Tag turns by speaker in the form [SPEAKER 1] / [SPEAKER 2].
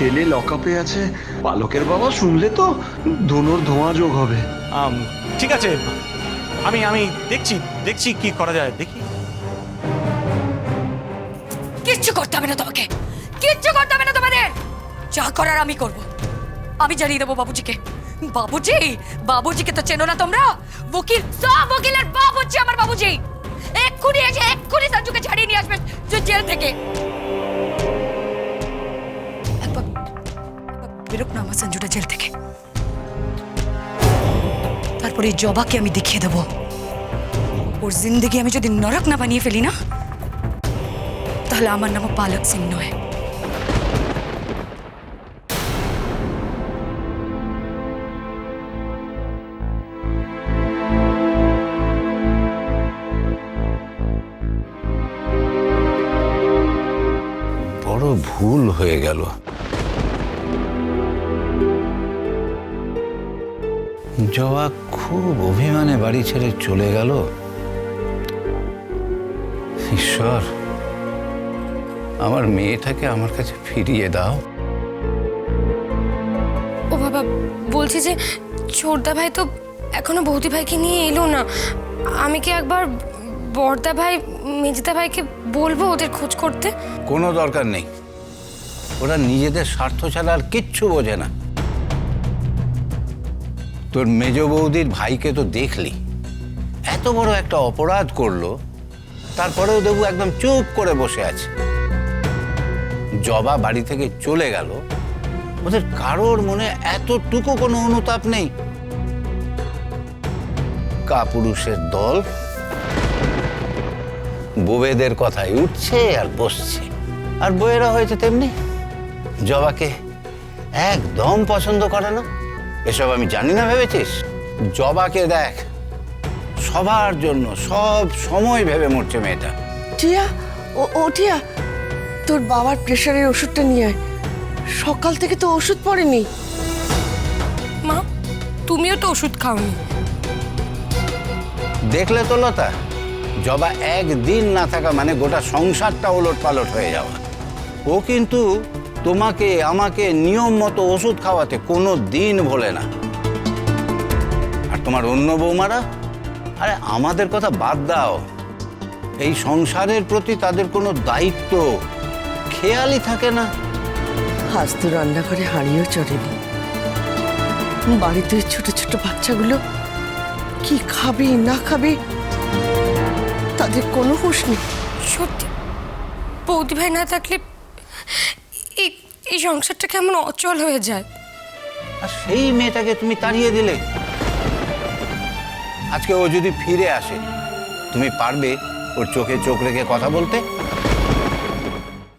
[SPEAKER 1] ছেলে লকআপে আছে পালকের বাবা শুনলে তো ধনুর ধোঁয়া যোগ হবে।
[SPEAKER 2] আম, ঠিক আছে আমি আমি দেখছি দেখছি কি করা যায় দেখি।
[SPEAKER 3] কিচ্ছু করতে হবে না তোমাকে কিচ্ছু করতে হবে না তোমাদের। যা করার আমি করব। আমি জানিয়ে দেবো বাবুজিকে। বাবুজি বাবুজিকে তো চেনো না তোমরা? উকিল সব উকিলের বাবুজি আমার বাবুজি। এক্ষুনি এসে এক্ষুনি সঞ্জুকে ছাড়িয়ে নিয়ে আসবে যে- জেল থেকে। বেরোক সঞ্জুটা জেল থেকে। তারপরে জবাকে আমি দেখিয়ে দেবো। ওর জিন্দগি আমি যদি নরক না বানিয়ে ফেলি না, তাহলে আমার নামও পালক সিং নয়।
[SPEAKER 4] বড় ভুল হয়ে গেল। জবা খুব অভিমানে বাড়ি ছেড়ে চলে গেল। ঈশ্বর আমার মেয়েটাকে আমার কাছে ফিরিয়ে দাও।
[SPEAKER 5] ও বাবা বলছি যে ছোটদা ভাই তো এখনও বৌদি ভাইকে নিয়ে এলো না। আমি কি একবার বড়দা ভাই মেজদা ভাইকে বলব ওদের খোঁজ করতে?
[SPEAKER 4] কোনো দরকার নেই। ওরা নিজেদের স্বার্থ ছাড়া আর কিচ্ছু বোঝে না। তোর মেজ বৌদির ভাইকে তো দেখলি। এত বড় একটা অপরাধ করল, তারপরেও দেবু একদম চুপ করে বসে আছে। জবা বাড়ি থেকে চলে গেল, ওদের কারোর মনে এতটুকু কোনো অনুতাপ নেই। কাপুরুষের দল বুবেদের কথায় উঠছে আর বসছে। আর বইয়েরা হয়েছে তেমনি। জবাকে একদম পছন্দ করে না। এসব আমি জানি না ভেবেছিস? জবাকে দেখ সবার জন্য সব সময় ভেবে মরছে মেয়েটা।
[SPEAKER 6] টিয়া ও ও টিয়া তোর বাবার প্রেশারের ওষুধটা নিয়ে আয়। সকাল থেকে তো ওষুধ পড়েনি।
[SPEAKER 5] মা তুমিও তো ওষুধ খাওনি।
[SPEAKER 4] দেখলে তো লতা জবা একদিন না থাকা মানে গোটা সংসারটা ওলট পালট হয়ে যাওয়া। ও কিন্তু তোমাকে আমাকে নিয়ম মতো ওষুধ খাওয়াতে কোনো দিন ভোলে না। আর তোমার অন্য বৌমারা? আরে আমাদের কথা বাদ দাও। এই সংসারের প্রতি তাদের কোনো দায়িত্ব খেয়ালই থাকে না।
[SPEAKER 6] আজ তো রান্নাঘরে হাঁড়িও চড়েনি। বাড়িতে ছোট ছোট বাচ্চাগুলো কি খাবে না খাবে তাদের কোনো হুঁশ নেই।
[SPEAKER 5] সত্যি বৌদি ভাই না থাকলে এই সংসারটা কেমন অচল হয়ে যায়।
[SPEAKER 4] আর সেই মেয়েটাকে তুমি তাড়িয়ে দিলে? আজকে ও যদি ফিরে আসে, তুমি পারবে ওর চোখে চোখ রেখে কথা বলতে?